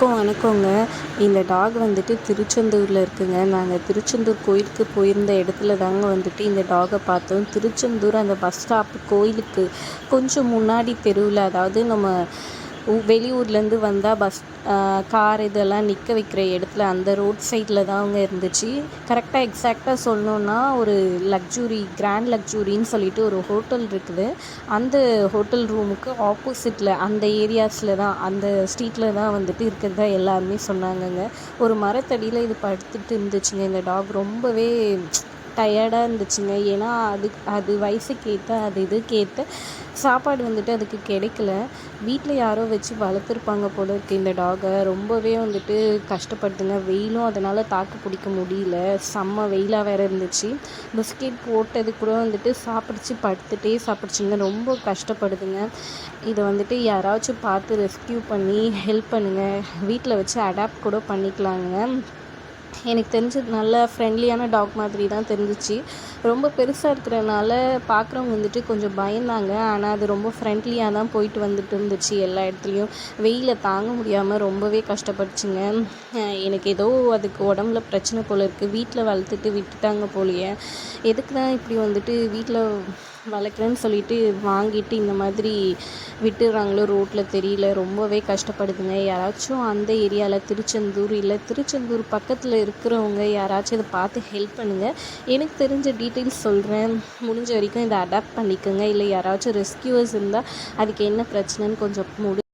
வணக்கம் வணக்கங்க இந்த டாக் வந்துட்டு திருச்செந்தூரில் இருக்குங்க. நாங்கள் திருச்செந்தூர் கோயிலுக்கு போயிருந்த இடத்துல தாங்க வந்துட்டு இந்த டாகை பார்த்தோம். திருச்செந்தூர் அந்த பஸ் ஸ்டாப் கோயிலுக்கு கொஞ்சம் முன்னாடி தெருவில் அதாவது நம்ம வெளியூர்லேருந்து வந்தால் பஸ் கார் இதெல்லாம் நிற்க வைக்கிற இடத்துல அந்த ரோட் சைடில் தான் அவங்க இருந்துச்சு. கரெக்டாக எக்ஸாக்டாக சொல்லணுன்னா ஒரு லக்ஸுரி கிராண்ட் லக்ஸுரின்னு சொல்லிட்டு ஒரு ஹோட்டல் இருக்குது. அந்த ஹோட்டல் ரூமுக்கு ஆப்போசிட்டில் அந்த ஏரியாஸில் தான் அந்த ஸ்ட்ரீட்டில் தான் வந்துட்டு இருக்கிறதா எல்லாருமே சொன்னாங்கங்க. ஒரு மரத்தடியில் இது படுத்துட்டு இருந்துச்சுங்க. இந்த டாக் ரொம்பவே டயர்டாக இருந்துச்சுங்க. ஏன்னா அதுக்கு அது வயசுக்கேற்ற அது இதுக்கேற்ற சாப்பாடு வந்துட்டு அதுக்கு கிடைக்கல. வீட்டில் யாரோ வச்சு வளர்த்துருப்பாங்க போல இருக்குது இந்த டாகை ரொம்பவே வந்துட்டு கஷ்டப்படுதுங்க. வெயிலும் அதனால் தாக்கு பிடிக்க முடியல. செம்ம வெயிலாக வேறு இருந்துச்சு. பிஸ்கெட் போட்டது கூட வந்துட்டு சாப்பிடுச்சு படுத்துட்டே சாப்பிடுச்சுங்க. ரொம்ப கஷ்டப்படுதுங்க. இதை வந்துட்டு யாராச்சும் பார்த்து ரெஸ்க்யூ பண்ணி ஹெல்ப் பண்ணுங்கள் வீட்டில் வச்சு அடாப்ட் கூட பண்ணிக்கலாங்க. எனக்கு தெரிஞ்சது நல்ல ஃப்ரெண்ட்லியான டாக் மாதிரி தான் தெரிஞ்சிச்சு. ரொம்ப பெருசாக இருக்கிறனால பார்க்குறவங்க வந்துட்டு கொஞ்சம் பயந்தாங்க. ஆனால் அது ரொம்ப ஃப்ரெண்ட்லியாக தான் போயிட்டு வந்துட்டு இருந்துச்சு எல்லா இடத்துலையும். வெயிலை தாங்க முடியாமல் ரொம்பவே கஷ்டப்பட்டுச்சுங்க. எனக்கு ஏதோ அதுக்கு உடம்புல பிரச்சனை போல இருக்குது வீட்டில் வளர்த்துட்டு விட்டுட்டாங்க போலியே. எதுக்கு தான் இப்படி வந்துட்டு வீட்டில் வளர்க்குறேன்னு சொல்லிட்டு வாங்கிட்டு இந்த மாதிரி விட்டுடுறாங்களோ ரோட்டில் தெரியல. ரொம்பவே கஷ்டப்படுதுங்க. யாராச்சும் அந்த ஏரியாவில் திருச்செந்தூர் இல்லை திருச்செந்தூர் பக்கத்தில் இருக்கிறவங்க யாராச்சும் இதை பார்த்து ஹெல்ப் பண்ணுங்கள் எனக்கு தெரிஞ்ச டீட்டெயில்ஸ் சொல்கிறேன் முடிஞ்ச வரைக்கும் இதை அடாப்ட் பண்ணிக்கோங்க. இல்லை யாராச்சும் ரெஸ்கியூவர்ஸ் இருந்தால் அதுக்கு என்ன பிரச்சனைன்னு கொஞ்சம் முடி